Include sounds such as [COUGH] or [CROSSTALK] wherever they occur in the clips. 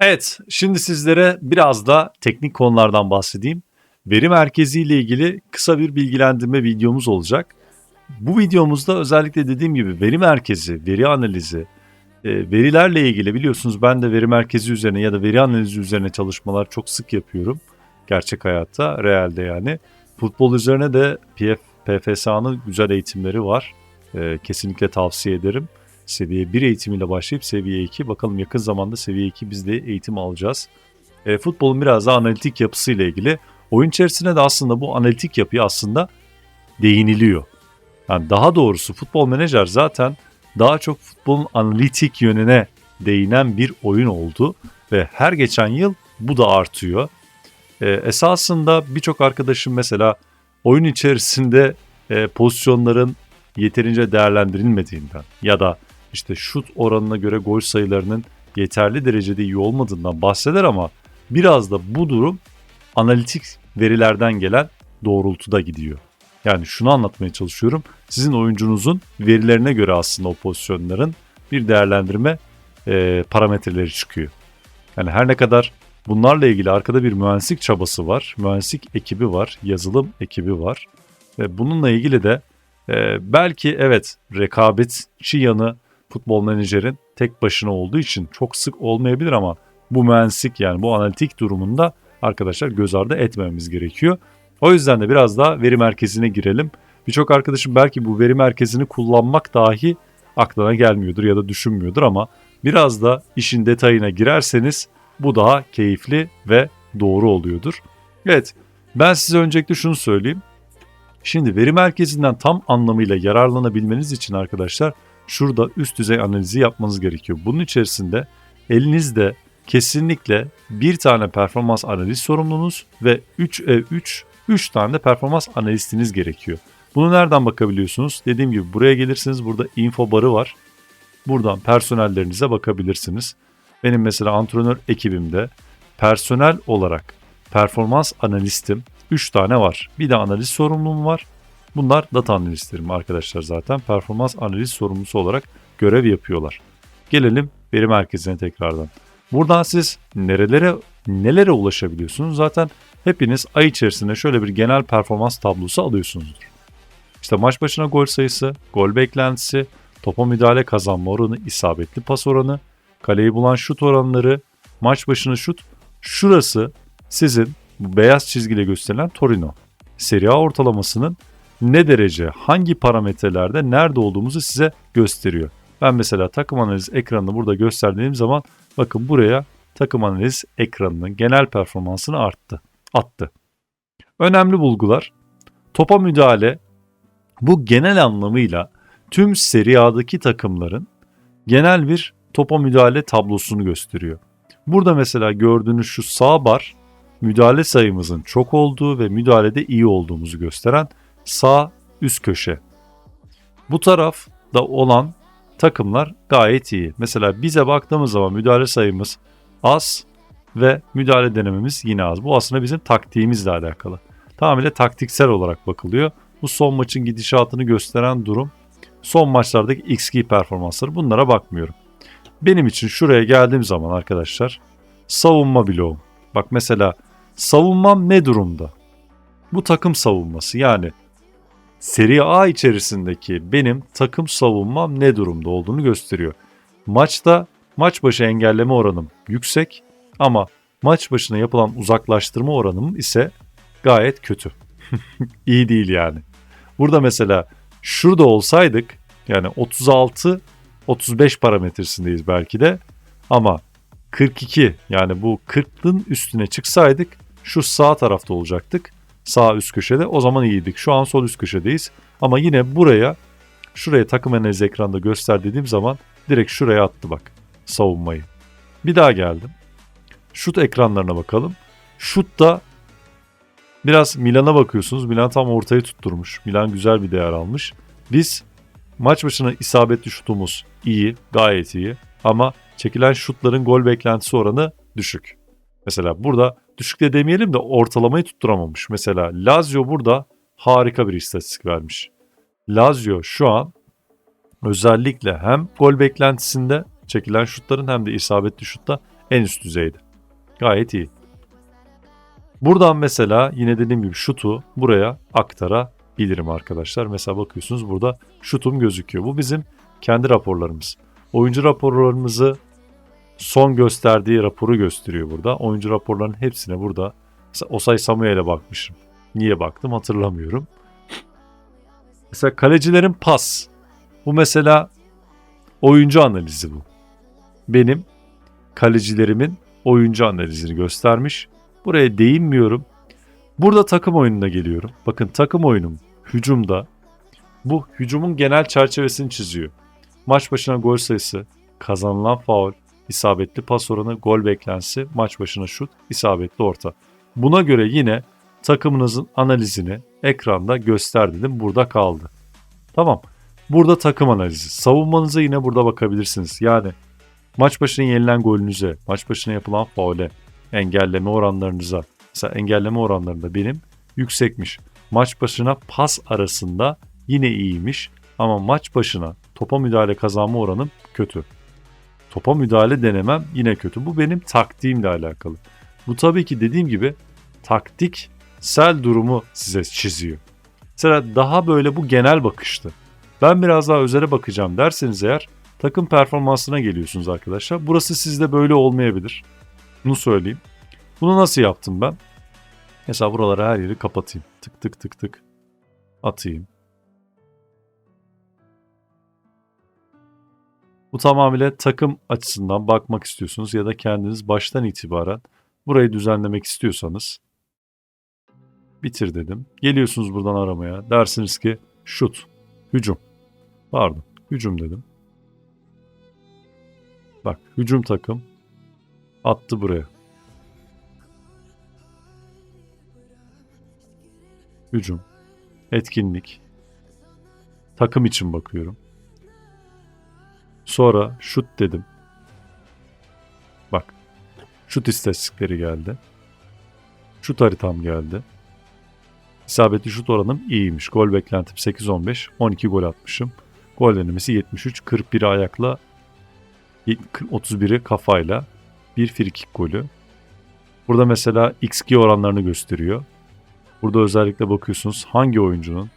Evet, şimdi sizlere biraz da teknik konulardan bahsedeyim. Veri merkezi ile ilgili kısa bir bilgilendirme videomuz olacak. Bu videomuzda özellikle dediğim gibi veri merkezi, veri analizi, e, verilerle ilgili biliyorsunuz ben de veri merkezi üzerine ya da veri analizi üzerine çalışmalar çok sık yapıyorum. Gerçek hayatta, realde yani. Futbol üzerine de PF, PFSA'nın güzel eğitimleri var. E, kesinlikle tavsiye ederim seviye 1 eğitimiyle başlayıp seviye 2. Bakalım yakın zamanda seviye 2 biz de eğitim alacağız. E, futbolun biraz daha analitik yapısıyla ilgili. Oyun içerisinde de aslında bu analitik yapıya aslında değiniliyor. Yani daha doğrusu futbol menajer zaten daha çok futbolun analitik yönüne değinen bir oyun oldu ve her geçen yıl bu da artıyor. E, esasında birçok arkadaşım mesela oyun içerisinde e, pozisyonların yeterince değerlendirilmediğinden ya da işte şut oranına göre gol sayılarının yeterli derecede iyi olmadığından bahseder ama biraz da bu durum analitik verilerden gelen doğrultuda gidiyor. Yani şunu anlatmaya çalışıyorum. Sizin oyuncunuzun verilerine göre aslında o pozisyonların bir değerlendirme e, parametreleri çıkıyor. Yani her ne kadar bunlarla ilgili arkada bir mühendislik çabası var, mühendislik ekibi var, yazılım ekibi var. Ve bununla ilgili de e, belki evet rekabetçi yanı futbol menajerin tek başına olduğu için çok sık olmayabilir ama bu mühendislik yani bu analitik durumunda arkadaşlar göz ardı etmememiz gerekiyor. O yüzden de biraz daha veri merkezine girelim. Birçok arkadaşım belki bu veri merkezini kullanmak dahi aklına gelmiyordur ya da düşünmüyordur ama biraz da işin detayına girerseniz bu daha keyifli ve doğru oluyordur. Evet ben size öncelikle şunu söyleyeyim. Şimdi veri merkezinden tam anlamıyla yararlanabilmeniz için arkadaşlar şurada üst düzey analizi yapmanız gerekiyor. Bunun içerisinde elinizde kesinlikle bir tane performans analiz sorumlunuz ve 3'e 3 3 tane de performans analistiniz gerekiyor. Bunu nereden bakabiliyorsunuz? Dediğim gibi buraya gelirsiniz. Burada info barı var. Buradan personellerinize bakabilirsiniz. Benim mesela antrenör ekibimde personel olarak performans analistim 3 tane var. Bir de analiz sorumluluğum var. Bunlar data analistlerim arkadaşlar zaten. Performans analiz sorumlusu olarak görev yapıyorlar. Gelelim veri merkezine tekrardan. Buradan siz nerelere nelere ulaşabiliyorsunuz? Zaten hepiniz ay içerisinde şöyle bir genel performans tablosu alıyorsunuzdur. İşte maç başına gol sayısı, gol beklentisi, topa müdahale kazanma oranı, isabetli pas oranı, kaleyi bulan şut oranları, maç başına şut. Şurası sizin bu beyaz çizgiyle gösterilen Torino. Serie A ortalamasının ne derece, hangi parametrelerde nerede olduğumuzu size gösteriyor. Ben mesela takım analiz ekranını burada gösterdiğim zaman bakın buraya takım analiz ekranının genel performansını arttı, attı. Önemli bulgular. Topa müdahale bu genel anlamıyla tüm Serie A'daki takımların genel bir topa müdahale tablosunu gösteriyor. Burada mesela gördüğünüz şu sağ bar müdahale sayımızın çok olduğu ve müdahalede iyi olduğumuzu gösteren sağ üst köşe. Bu tarafta olan takımlar gayet iyi. Mesela bize baktığımız zaman müdahale sayımız az ve müdahale denememiz yine az. Bu aslında bizim taktiğimizle alakalı. Tamamıyla taktiksel olarak bakılıyor. Bu son maçın gidişatını gösteren durum. Son maçlardaki XG performansları bunlara bakmıyorum. Benim için şuraya geldiğim zaman arkadaşlar savunma bloğum. Bak mesela savunmam ne durumda? Bu takım savunması yani Serie A içerisindeki benim takım savunmam ne durumda olduğunu gösteriyor. Maçta maç başı engelleme oranım yüksek ama maç başına yapılan uzaklaştırma oranım ise gayet kötü. [LAUGHS] İyi değil yani. Burada mesela şurada olsaydık yani 36 35 parametresindeyiz belki de ama 42 yani bu 40'ın üstüne çıksaydık şu sağ tarafta olacaktık sağ üst köşede. O zaman iyiydik. Şu an sol üst köşedeyiz. Ama yine buraya şuraya takım analiz ekranda göster dediğim zaman direkt şuraya attı bak savunmayı. Bir daha geldim. Şut ekranlarına bakalım. Şut da biraz Milan'a bakıyorsunuz. Milan tam ortayı tutturmuş. Milan güzel bir değer almış. Biz maç başına isabetli şutumuz iyi, gayet iyi. Ama çekilen şutların gol beklentisi oranı düşük. Mesela burada düşük de demeyelim de ortalamayı tutturamamış. Mesela Lazio burada harika bir istatistik vermiş. Lazio şu an özellikle hem gol beklentisinde çekilen şutların hem de isabetli şutta en üst düzeyde. Gayet iyi. Buradan mesela yine dediğim gibi şutu buraya aktarabilirim arkadaşlar. Mesela bakıyorsunuz burada şutum gözüküyor. Bu bizim kendi raporlarımız. Oyuncu raporlarımızı son gösterdiği raporu gösteriyor burada. Oyuncu raporlarının hepsine burada Osay Samuel'e bakmışım. Niye baktım hatırlamıyorum. Mesela kalecilerin pas. Bu mesela oyuncu analizi bu. Benim kalecilerimin oyuncu analizini göstermiş. Buraya değinmiyorum. Burada takım oyununa geliyorum. Bakın takım oyunum hücumda bu hücumun genel çerçevesini çiziyor. Maç başına gol sayısı, kazanılan faul, isabetli pas oranı, gol beklentisi, maç başına şut, isabetli orta. Buna göre yine takımınızın analizini ekranda göster dedim. Burada kaldı. Tamam. Burada takım analizi. Savunmanıza yine burada bakabilirsiniz. Yani maç başına yenilen golünüze, maç başına yapılan faule, engelleme oranlarınıza. Mesela engelleme oranlarında benim yüksekmiş. Maç başına pas arasında yine iyiymiş. Ama maç başına topa müdahale kazanma oranım kötü. Topa müdahale denemem yine kötü. Bu benim taktiğimle alakalı. Bu tabii ki dediğim gibi taktiksel durumu size çiziyor. Mesela daha böyle bu genel bakıştı. Ben biraz daha özele bakacağım derseniz eğer takım performansına geliyorsunuz arkadaşlar. Burası sizde böyle olmayabilir. Bunu söyleyeyim. Bunu nasıl yaptım ben? Mesela buralara her yeri kapatayım. Tık tık tık tık. Atayım. Bu tamamıyla takım açısından bakmak istiyorsunuz ya da kendiniz baştan itibaren burayı düzenlemek istiyorsanız bitir dedim. Geliyorsunuz buradan aramaya. Dersiniz ki şut, hücum. Pardon, hücum dedim. Bak, hücum takım attı buraya. Hücum, etkinlik, takım için bakıyorum. Sonra şut dedim. Bak, şut istatistikleri geldi. Şut haritam geldi. İsabetli şut oranım iyiymiş. Gol beklentim 8-15. 12 gol atmışım. Gol denemesi 73. 41'i ayakla 31'i kafayla. Bir frikik golü. Burada mesela XG oranlarını gösteriyor. Burada özellikle bakıyorsunuz hangi oyuncunun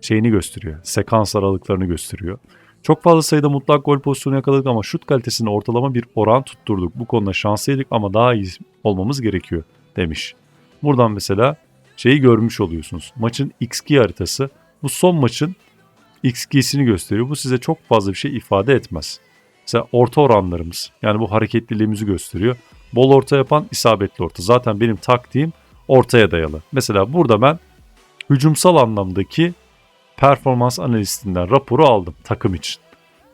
şeyini gösteriyor. Sekans aralıklarını gösteriyor. Çok fazla sayıda mutlak gol pozisyonu yakaladık ama şut kalitesini ortalama bir oran tutturduk. Bu konuda şanslıydık ama daha iyi olmamız gerekiyor demiş. Buradan mesela şeyi görmüş oluyorsunuz. Maçın XG haritası bu son maçın XG'sini gösteriyor. Bu size çok fazla bir şey ifade etmez. Mesela orta oranlarımız yani bu hareketliliğimizi gösteriyor. Bol orta yapan isabetli orta. Zaten benim taktiğim ortaya dayalı. Mesela burada ben hücumsal anlamdaki performans analistinden raporu aldım takım için.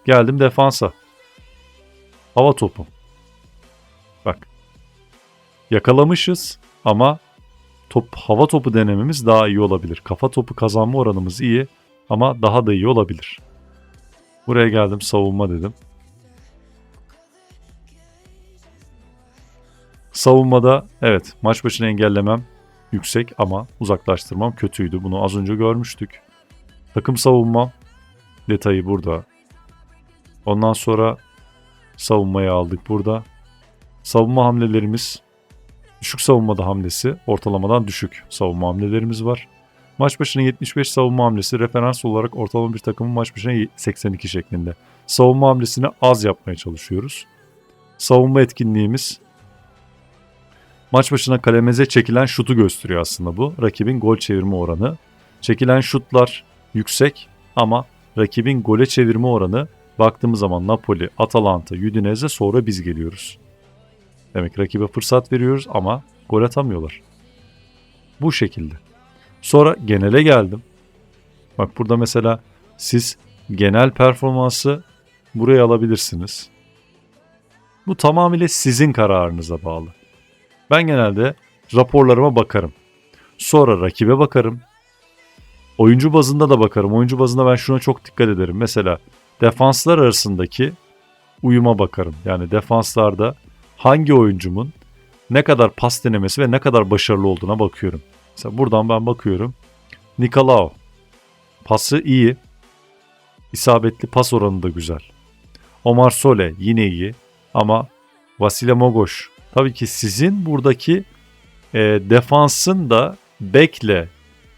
Geldim defansa. Hava topu. Bak. Yakalamışız ama top hava topu denememiz daha iyi olabilir. Kafa topu kazanma oranımız iyi ama daha da iyi olabilir. Buraya geldim savunma dedim. Savunmada evet maç başına engellemem yüksek ama uzaklaştırmam kötüydü. Bunu az önce görmüştük. Takım savunma detayı burada. Ondan sonra savunmayı aldık burada. Savunma hamlelerimiz düşük savunmada hamlesi ortalamadan düşük savunma hamlelerimiz var. Maç başına 75 savunma hamlesi referans olarak ortalama bir takımın maç başına 82 şeklinde. Savunma hamlesini az yapmaya çalışıyoruz. Savunma etkinliğimiz maç başına kalemeze çekilen şutu gösteriyor aslında bu. Rakibin gol çevirme oranı. Çekilen şutlar yüksek ama rakibin gole çevirme oranı baktığımız zaman Napoli, Atalanta, Udinese sonra biz geliyoruz. Demek rakibe fırsat veriyoruz ama gol atamıyorlar. Bu şekilde. Sonra genele geldim. Bak burada mesela siz genel performansı buraya alabilirsiniz. Bu tamamıyla sizin kararınıza bağlı. Ben genelde raporlarıma bakarım. Sonra rakibe bakarım. Oyuncu bazında da bakarım. Oyuncu bazında ben şuna çok dikkat ederim. Mesela defanslar arasındaki uyuma bakarım. Yani defanslarda hangi oyuncumun ne kadar pas denemesi ve ne kadar başarılı olduğuna bakıyorum. Mesela buradan ben bakıyorum. Nikolao. Pası iyi. İsabetli pas oranı da güzel. Omar Sole yine iyi ama Vasile Mogoş. Tabii ki sizin buradaki e, defansın da bekle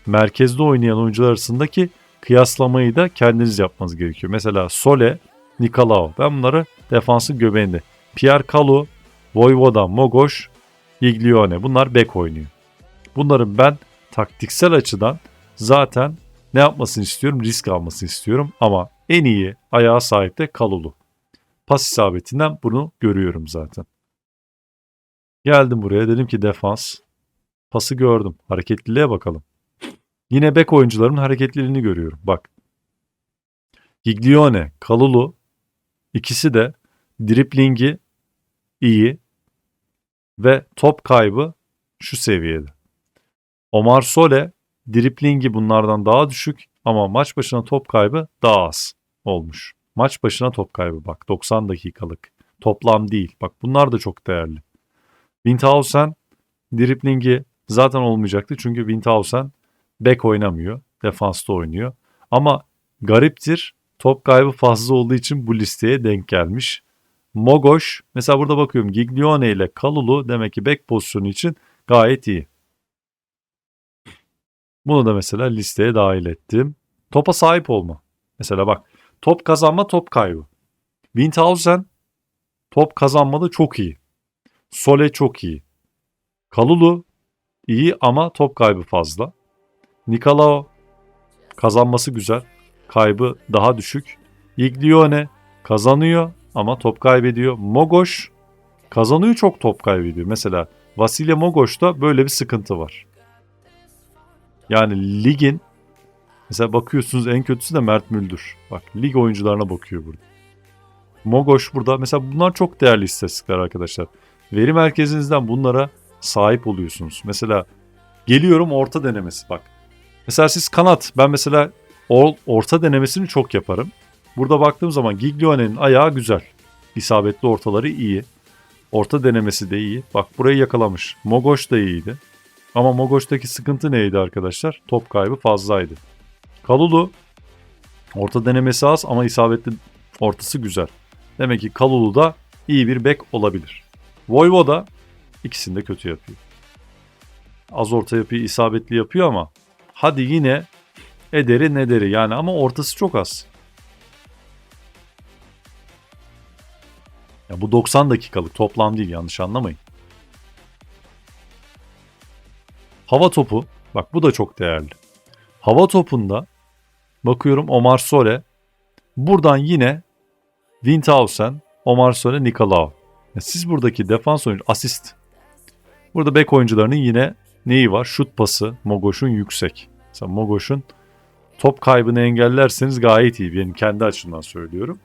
merkezde oynayan oyuncular arasındaki kıyaslamayı da kendiniz yapmanız gerekiyor. Mesela Sole, Nikolao. Ben bunları defansın göbeğinde. Pierre Kalu, Voivoda, Mogoş, Iglione. Bunlar bek oynuyor. Bunların ben taktiksel açıdan zaten ne yapmasını istiyorum? Risk almasını istiyorum. Ama en iyi ayağa sahip de Kalulu. Pas isabetinden bunu görüyorum zaten. Geldim buraya dedim ki defans. Pası gördüm. Hareketliliğe bakalım. Yine bek oyuncularımın hareketliliğini görüyorum. Bak. Giglione, Kalulu ikisi de driplingi iyi ve top kaybı şu seviyede. Omar Sole driplingi bunlardan daha düşük ama maç başına top kaybı daha az olmuş. Maç başına top kaybı bak 90 dakikalık. Toplam değil. Bak bunlar da çok değerli. Windhausen driplingi zaten olmayacaktı çünkü Windhausen back oynamıyor. Defansta oynuyor. Ama gariptir top kaybı fazla olduğu için bu listeye denk gelmiş. Mogoş mesela burada bakıyorum Giglione ile Kalulu demek ki back pozisyonu için gayet iyi. Bunu da mesela listeye dahil ettim. Topa sahip olma. Mesela bak top kazanma top kaybı. Windhausen top kazanmada çok iyi. Sole çok iyi. Kalulu iyi ama top kaybı fazla. Nikolao kazanması güzel. Kaybı daha düşük. Iglione kazanıyor ama top kaybediyor. Mogoş kazanıyor çok top kaybediyor. Mesela Vasile Mogoş'ta böyle bir sıkıntı var. Yani ligin mesela bakıyorsunuz en kötüsü de Mert Müldür. Bak lig oyuncularına bakıyor burada. Mogoş burada. Mesela bunlar çok değerli istatistikler arkadaşlar. Veri merkezinizden bunlara sahip oluyorsunuz. Mesela geliyorum orta denemesi bak. Mesela siz kanat. Ben mesela orta denemesini çok yaparım. Burada baktığım zaman Giglione'nin ayağı güzel. İsabetli ortaları iyi. Orta denemesi de iyi. Bak burayı yakalamış. Mogoş da iyiydi. Ama Mogoş'taki sıkıntı neydi arkadaşlar? Top kaybı fazlaydı. Kalulu orta denemesi az ama isabetli ortası güzel. Demek ki Kalulu da iyi bir bek olabilir. Voivoda ikisini de kötü yapıyor. Az orta yapıyor, isabetli yapıyor ama hadi yine ederi nederi yani ama ortası çok az. Ya bu 90 dakikalık toplam değil yanlış anlamayın. Hava topu bak bu da çok değerli. Hava topunda bakıyorum Omar Sole buradan yine Windhausen, Omar Sole, Nikolao. Yani siz buradaki defans oyuncu asist. Burada bek oyuncularının yine neyi var? Şut pası Mogoş'un yüksek. Mesela Mogoş'un top kaybını engellerseniz gayet iyi. Benim kendi açımdan söylüyorum.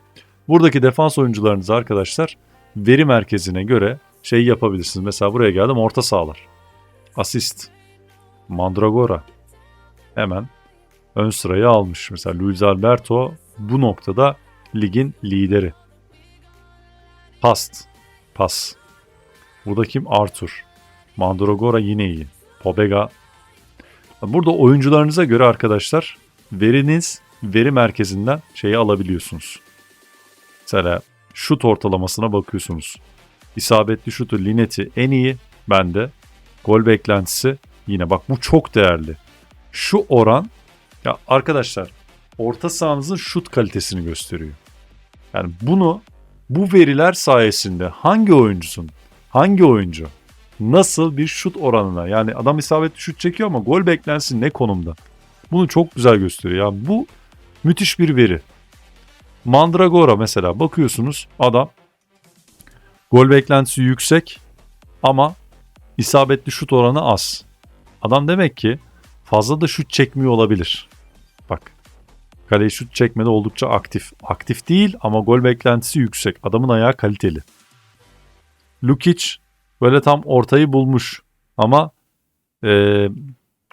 Buradaki defans oyuncularınız arkadaşlar veri merkezine göre şey yapabilirsiniz. Mesela buraya geldim orta sahalar. Asist. Mandragora. Hemen ön sırayı almış. Mesela Luis Alberto bu noktada ligin lideri. Past. Pas. Burada kim? Arthur. Mandragora yine iyi. Pobega. Burada oyuncularınıza göre arkadaşlar veriniz veri merkezinden şeyi alabiliyorsunuz. Mesela şut ortalamasına bakıyorsunuz. İsabetli şutu Linetti en iyi bende. Gol beklentisi yine bak bu çok değerli. Şu oran ya arkadaşlar orta sahanızın şut kalitesini gösteriyor. Yani bunu bu veriler sayesinde hangi oyuncusun, hangi oyuncu nasıl bir şut oranına yani adam isabetli şut çekiyor ama gol beklentisi ne konumda? Bunu çok güzel gösteriyor. Yani bu müthiş bir veri. Mandragora mesela bakıyorsunuz adam gol beklentisi yüksek ama isabetli şut oranı az. Adam demek ki fazla da şut çekmiyor olabilir. Bak kaleye şut çekmede oldukça aktif. Aktif değil ama gol beklentisi yüksek. Adamın ayağı kaliteli. Lukic böyle tam ortayı bulmuş ama ee,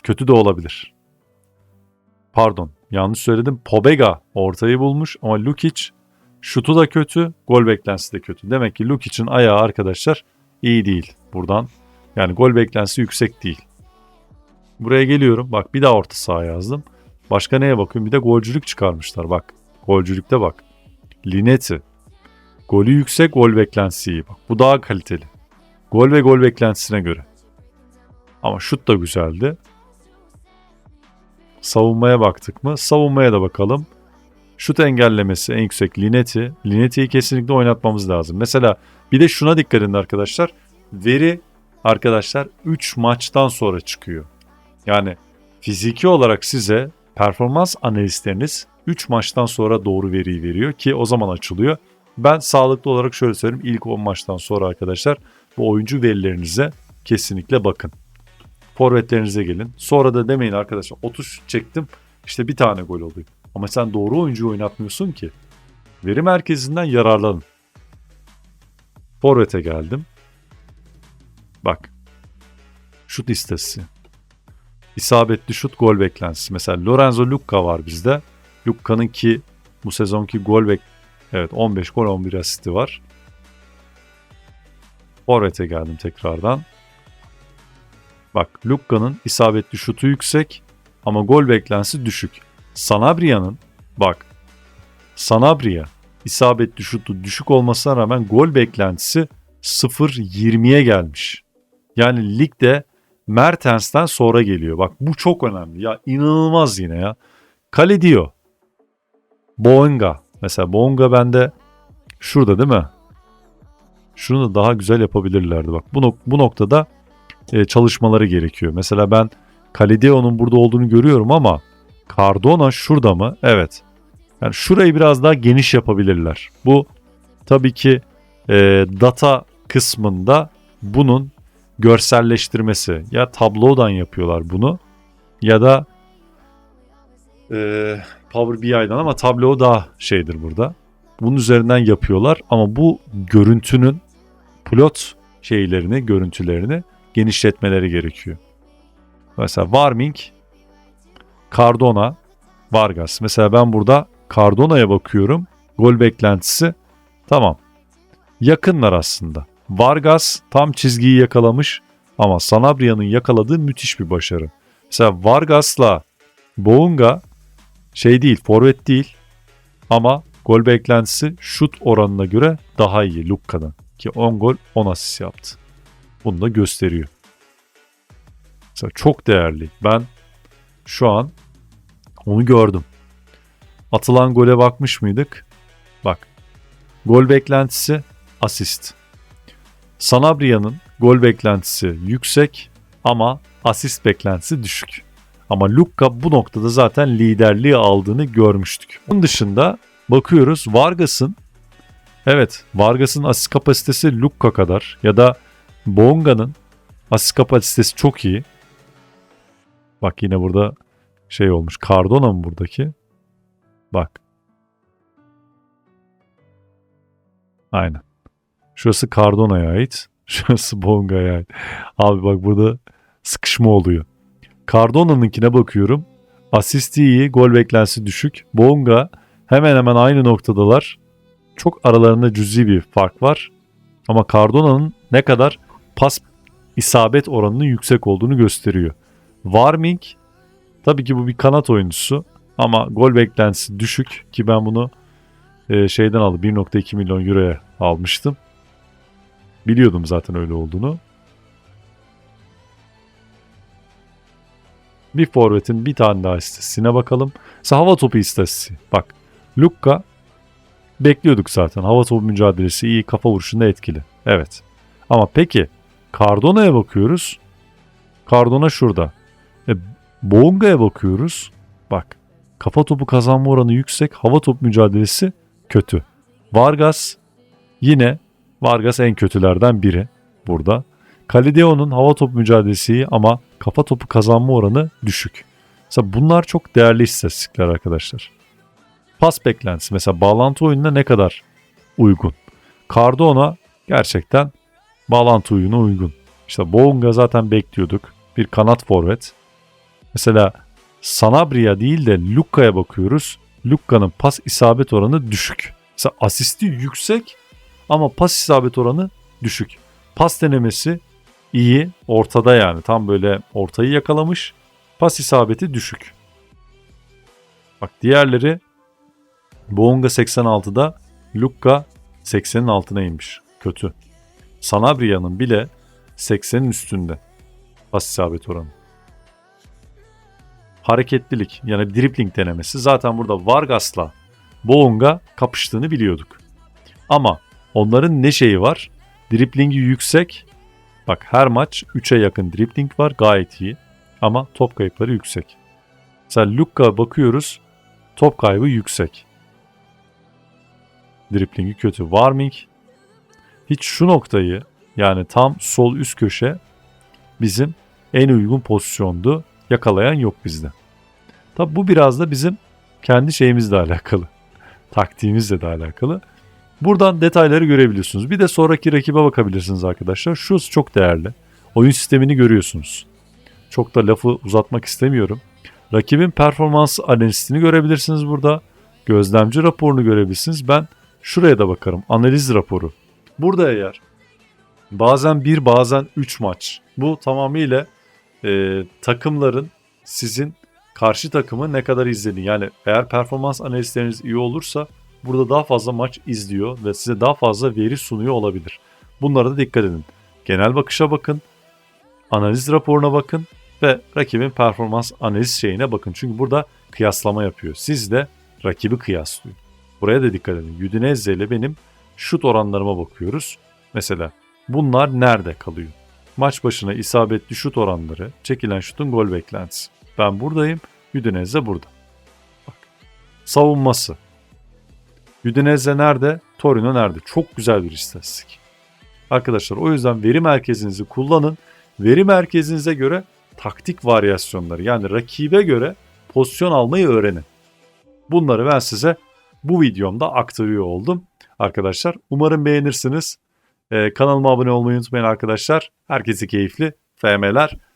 kötü de olabilir. Pardon yanlış söyledim. Pobega ortayı bulmuş ama Lukic şutu da kötü, gol beklentisi de kötü. Demek ki Lukic'in ayağı arkadaşlar iyi değil buradan. Yani gol beklentisi yüksek değil. Buraya geliyorum. Bak bir daha orta saha yazdım. Başka neye bakıyorum? Bir de golcülük çıkarmışlar bak. Golcülükte bak. Linetti. Golü yüksek, gol beklentisi iyi. Bak bu daha kaliteli. Gol ve gol beklentisine göre. Ama şut da güzeldi. Savunmaya baktık mı? Savunmaya da bakalım. Şut engellemesi en yüksek Linetti. Linetti'yi kesinlikle oynatmamız lazım. Mesela bir de şuna dikkat edin arkadaşlar. Veri arkadaşlar 3 maçtan sonra çıkıyor. Yani fiziki olarak size performans analistleriniz 3 maçtan sonra doğru veriyi veriyor ki o zaman açılıyor. Ben sağlıklı olarak şöyle söyleyeyim ilk 10 maçtan sonra arkadaşlar bu oyuncu verilerinize kesinlikle bakın. Forvetlerinize gelin. Sonra da demeyin arkadaşlar 30 şut çektim işte bir tane gol oluyor. Ama sen doğru oyuncuyu oynatmıyorsun ki. Veri merkezinden yararlanın. Forvet'e geldim. Bak. Şut istatistiği. İsabetli şut gol beklentisi. Mesela Lorenzo Lucca var bizde. Lucca'nın ki bu sezonki gol bek Evet 15 gol 11 asisti var. Forvet'e geldim tekrardan. Bak Lucca'nın isabetli şutu yüksek ama gol beklentisi düşük. Sanabria'nın bak Sanabria isabetli şutu düşük olmasına rağmen gol beklentisi 0-20'ye gelmiş. Yani ligde Mertens'ten sonra geliyor. Bak bu çok önemli. Ya inanılmaz yine ya. Kale diyor. Mesela Boenga bende şurada değil mi? Şunu da daha güzel yapabilirlerdi. Bak bu, nok- bu noktada e, çalışmaları gerekiyor. Mesela ben Kalideo'nun burada olduğunu görüyorum ama Cardona şurada mı? Evet. Yani şurayı biraz daha geniş yapabilirler. Bu tabii ki e, data kısmında bunun görselleştirmesi. Ya tablodan yapıyorlar bunu ya da e, Power BI'dan ama tablo daha şeydir burada. Bunun üzerinden yapıyorlar ama bu görüntünün plot şeylerini, görüntülerini genişletmeleri gerekiyor. Mesela Warming, Cardona, Vargas. Mesela ben burada Cardona'ya bakıyorum. Gol beklentisi tamam. Yakınlar aslında. Vargas tam çizgiyi yakalamış ama Sanabria'nın yakaladığı müthiş bir başarı. Mesela Vargas'la Bounga şey değil, forvet değil ama gol beklentisi şut oranına göre daha iyi Lukka'dan. Ki 10 gol 10 asist yaptı. Bunu da gösteriyor. Mesela çok değerli. Ben şu an onu gördüm. Atılan gole bakmış mıydık? Bak. Gol beklentisi asist. Sanabria'nın gol beklentisi yüksek ama asist beklentisi düşük. Ama Lucca bu noktada zaten liderliği aldığını görmüştük. Bunun dışında bakıyoruz Vargas'ın evet Vargas'ın asist kapasitesi Lucca kadar ya da Bonga'nın asist kapasitesi çok iyi. Bak yine burada şey olmuş. Cardona mı buradaki? Bak. Aynen. Şurası Cardona'ya ait. [LAUGHS] Şurası Bonga'ya ait. Abi bak burada sıkışma oluyor. Cardona'nınkine bakıyorum. Asisti iyi, gol beklentisi düşük. Bonga hemen hemen aynı noktadalar. Çok aralarında cüzi bir fark var. Ama Cardona'nın ne kadar pas isabet oranının yüksek olduğunu gösteriyor. Warming tabii ki bu bir kanat oyuncusu ama gol beklentisi düşük ki ben bunu e, şeyden aldım 1.2 milyon euroya almıştım. Biliyordum zaten öyle olduğunu. Bir forvetin bir tane daha istatistiğine bakalım. Mesela hava topu istatistiği. Bak Lukka bekliyorduk zaten. Hava topu mücadelesi iyi, kafa vuruşunda etkili. Evet. Ama peki Cardona'ya bakıyoruz. Cardona şurada. E, Bonga'ya bakıyoruz. Bak kafa topu kazanma oranı yüksek, hava topu mücadelesi kötü. Vargas yine Vargas en kötülerden biri burada. Kalideo'nun hava topu mücadelesi iyi ama kafa topu kazanma oranı düşük. Mesela bunlar çok değerli istatistikler arkadaşlar. Pas beklentisi mesela bağlantı oyununa ne kadar uygun. Cardona gerçekten bağlantı oyununa uygun. İşte Bonga zaten bekliyorduk. Bir kanat forvet. Mesela Sanabria değil de Lukka'ya bakıyoruz. Lukka'nın pas isabet oranı düşük. Mesela asisti yüksek ama pas isabet oranı düşük. Pas denemesi iyi, ortada yani tam böyle ortayı yakalamış. Pas isabeti düşük. Bak diğerleri Bonga 86'da, Lukka 80'in altına inmiş. Kötü. Sanabria'nın bile 80'in üstünde. Pas isabet oranı. Hareketlilik yani dribbling denemesi. Zaten burada Vargas'la Boğung'a kapıştığını biliyorduk. Ama onların ne şeyi var? Driblingi yüksek. Bak her maç 3'e yakın dribbling var gayet iyi. Ama top kayıpları yüksek. Mesela Luka bakıyoruz. Top kaybı yüksek. Driblingi kötü. Warming hiç şu noktayı yani tam sol üst köşe bizim en uygun pozisyondu. Yakalayan yok bizde. Tabi bu biraz da bizim kendi şeyimizle alakalı. [LAUGHS] Taktiğimizle de alakalı. Buradan detayları görebiliyorsunuz. Bir de sonraki rakibe bakabilirsiniz arkadaşlar. Şu çok değerli. Oyun sistemini görüyorsunuz. Çok da lafı uzatmak istemiyorum. Rakibin performans analistini görebilirsiniz burada. Gözlemci raporunu görebilirsiniz. Ben şuraya da bakarım. Analiz raporu. Burada eğer bazen bir bazen 3 maç. Bu tamamıyla e, takımların sizin karşı takımı ne kadar izlediğini. Yani eğer performans analistleriniz iyi olursa burada daha fazla maç izliyor ve size daha fazla veri sunuyor olabilir. Bunlara da dikkat edin. Genel bakışa bakın, analiz raporuna bakın ve rakibin performans analiz şeyine bakın. Çünkü burada kıyaslama yapıyor. Siz de rakibi kıyaslıyor. Buraya da dikkat edin. Udinese ile benim şut oranlarıma bakıyoruz. Mesela bunlar nerede kalıyor? Maç başına isabetli şut oranları, çekilen şutun gol beklentisi. Ben buradayım, Udinese burada. Bak. Savunması. Udinese nerede? Torino nerede? Çok güzel bir istatistik. Arkadaşlar o yüzden veri merkezinizi kullanın. Veri merkezinize göre taktik varyasyonları yani rakibe göre pozisyon almayı öğrenin. Bunları ben size bu videomda aktarıyor oldum. Arkadaşlar umarım beğenirsiniz. Ee, kanalıma abone olmayı unutmayın arkadaşlar. Herkese keyifli FM'ler.